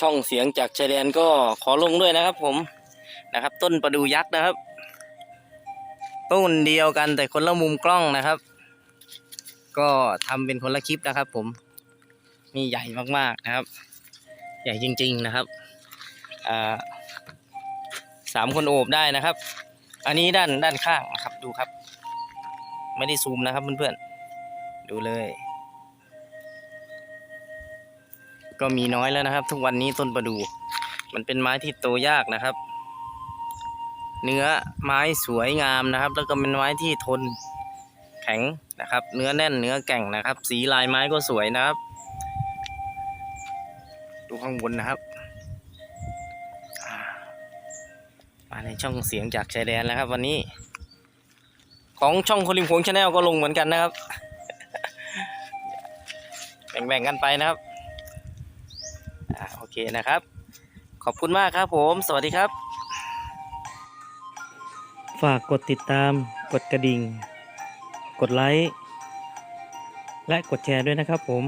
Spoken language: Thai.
ช่องเสียงจากชายแดนก็ขอลงด้วยนะครับ ผมนะครับ ต้นประดูยักษ์นะครับ ต้นเดียวกันแต่คนละมุมกล้องนะครับ ก็ทำเป็นคนละคลิปนะครับ ผมนี่ใหญ่มากๆนะครับ ใหญ่จริง ๆนะครับสามคนโอบได้นะครับ อันนี้ด้านด้านข้างนะครับดูครับ ไม่ได้ซูมนะครับเพื่อนๆดูเลย ก็มีน้อยแล้วนะครับ ทุกวันนี้ต้นประดูมันเป็นไม้ที่โตยากนะครับ เนื้อไม้สวยงามนะครับ แล้วก็เป็นไม้ที่ทนแข็งนะครับ เนื้อแน่นเนื้อแก่งนะครับ สีลายไม้ก็สวยนะครับ ดูข้างบนนะครับมาในช่องเสียงจากชายแดนแล้วครับ วันนี้ ของช่องคนริมโขงชาแนลก็ลงเหมือนกันนะครับ แบ่งๆกันไปนะครับ อ่าโอเคนะครับ ขอบคุณมากครับผม สวัสดีครับ ฝากกดติดตาม กดกระดิ่ง กดไลค์ และกดแชร์ด้วยนะครับผม